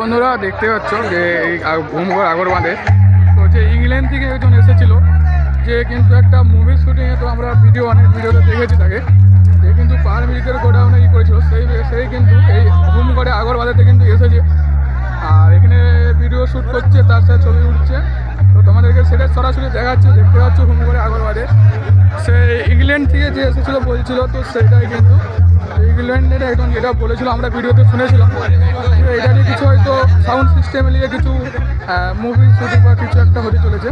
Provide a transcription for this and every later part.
বন্ধুরা, দেখতে পাচ্ছ যে এই ভূমগড় আগর বাঁধে। তো যে ইংল্যান্ড থেকে একজন এসেছিল, যে কিন্তু একটা মুভি শুটিংয়ে তো আমরা ভিডিও অনেক ভিডিওতে দেখেছি তাকে। যে কিন্তু পার মিনিটের গোডাউনে ই করেছিল। সেই সেই কিন্তু এই ভূমগড়ে আগর বাঁধেতে কিন্তু এসেছে। আর এখানে ভিডিও শ্যুট করছে, তার সাথে ছবি উঠছে। তো তোমাদেরকে সেটা সরাসরি দেখাচ্ছি, দেখতে পাচ্ছ ভূমগড়ে আগর বাঁধে সে ইংল্যান্ড থেকে যে এসেছিল বলছিল, তো সেটাই কিন্তু ইংল্যান্ডের একজন যেটা বলেছিল, আমরা ভিডিওতে শুনেছিলাম। এটা নিয়ে কিছু হয়তো সাউন্ড সিস্টেম নিয়ে কিছু মুভি শুটিং বা কিছু একটা হতে চলেছে।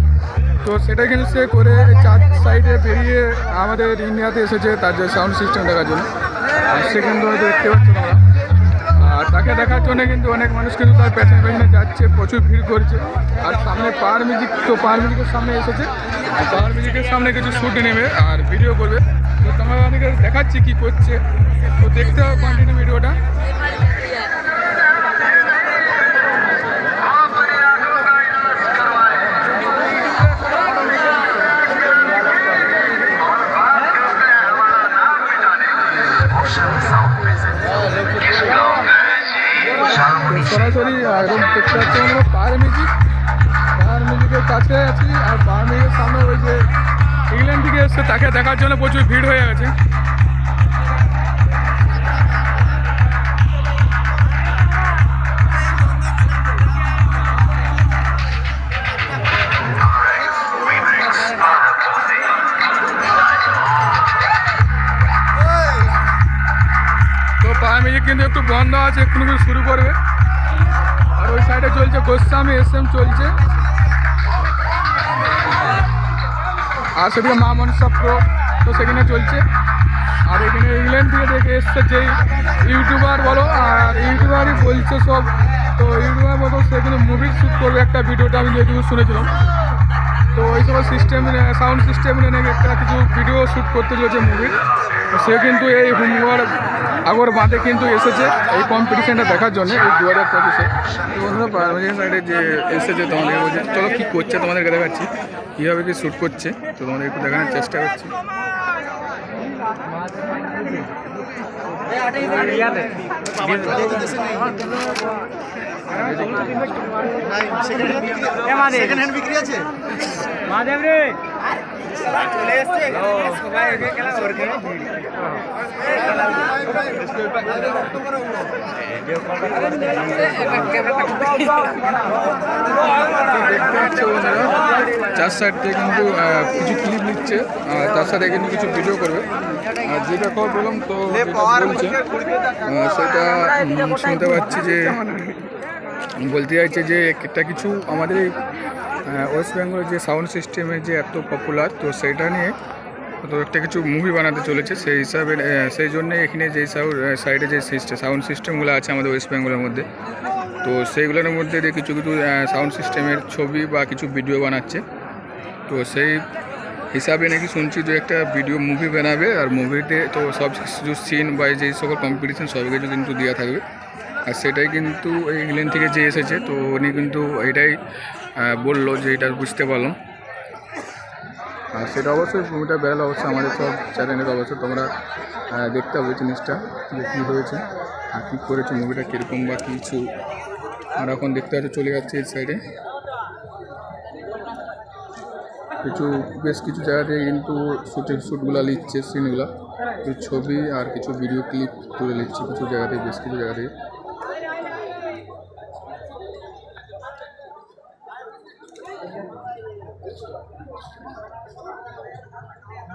তো সেটা কিন্তু সে করে চার সাইডে বেরিয়ে আমাদের ইন্ডিয়াতে এসেছে তার যে সাউন্ড সিস্টেম দেখার জন্য। সে কিন্তু হয়তো দেখতে পাচ্ছ তাকে দেখার জন্য কিন্তু অনেক মানুষ কিন্তু তার পেছনে পেছনে যাচ্ছে, প্রচুর ভিড় করছে। আর সামনে পাওয়ার মিউজিক তো পাওয়ার মিউজিকের সামনে এসেছে। পাওয়ার মিউজিকের সামনে কিছু শ্যুট নেবে আর ভিডিও করবে। তো তোমার দেখাচ্ছি কি করছে। তো দেখতে হবে কন্টিনিউ ভিডিওটা সরাসরি একদম দেখতে পাচ্ছি আমরা পার মিউজিক পার মিউজিকের কাছে আছি, আর পার মিউজিকের সামনে ওই যে ইংল্যান্ড থেকে এসছে, তাকে দেখার জন্য প্রচুর ভিড় হয়ে গেছে। মিউজিক কিন্তু একটু বন্ধ আছে কিন্তু শুরু করবে। আর ওই সাইডে চলছে, গোস্বামী এস এম চলছে। আর সেদিকে মা মনসা প্রো তো সেখানে চলছে। আর এখানে ইংল্যান্ড থেকে দেখে এসছে যেই ইউটিউবার বলো, আর ইউটিউবারই বলছে সব। তো ইউটিউবার বলো সেখানে মুভি শ্যুট করবে একটা, ভিডিওটা আমি যেটুকু শুনেছিলাম। তো ওই সকল সিস্টেম সাউন্ড সিস্টেম নাকি একটা কিছু ভিডিও শ্যুট করতে চলেছে মুভির সে কিন্তু এই হুমগড় আগর বাঁধে কিন্তু এসেছে এই কম্পিটিশানটা দেখার জন্য, এই দু হাজার পঁচিশে সাইডে যে এসেছে তোমাদের বলছে চলো কী করছে তোমাদেরকে দেখাচ্ছি, কীভাবে কি শ্যুট করছে, তো তোমাদের একটু দেখানোর চেষ্টা করছি। সেকেন্ড হ্যান্ড বিক্রি আছে? মাধব রে। চার সাইড থেকে কিন্তু কিছু ক্লিপ নিচ্ছে। তার সাথে কিন্তু কিছু ভিডিও করবে। আর যেটা খবর বললাম তো বলছে সেটা শুনতে পাচ্ছি যে বলতে চাইছে যে একটা কিছু আমাদের ওয়েস্ট বেঙ্গলের যে সাউন্ড সিস্টেমে যে এত পপুলার তো সেটা নিয়ে তো একটা কিছু মুভি বানাতে চলেছে। সেই হিসাবে সেই জন্যে এখানে যে সাইডে যে সিস্টেম সাউন্ড সিস্টেমগুলো আছে আমাদের ওয়েস্ট বেঙ্গলের মধ্যে, তো সেইগুলোর মধ্যে কিছু কিছু সাউন্ড সিস্টেমের ছবি বা কিছু ভিডিও বানাচ্ছে, তো সেই হিসাবে নাকি শুনছি যে একটা ভিডিও মুভি বানাবে, আর মুভিতে তো সব কিছু সিন বা যেই সকল কম্পিটিশন কিছু কিন্তু দেওয়া থাকবে। আর সেটাই কিন্তু এই ইংল্যান্ড থেকে যে এসেছে, তো উনি কিন্তু এটাই বলল যে এটা বুঝতে পারলাম। আর সেটা অবশ্যই মুভিটা বেরোলে অবশ্যই আমাদের সব চ্যানেলের অবশ্যই তোমরা দেখতে হবে জিনিসটা, যে কী হয়েছে, আর কী করেছে মুভিটা কীরকম বা কিছু আর এখন দেখতে পাচ্ছি, চলে যাচ্ছে এই সাইডে কিছু, বেশ কিছু জায়গাতে কিন্তু শুটিং শ্যুটগুলো নিচ্ছে সিনগুলো কিছু ছবি আর কিছু ভিডিও ক্লিপ তুলে নিচ্ছে কিছু জায়গা থেকে বেশ কিছু জায়গা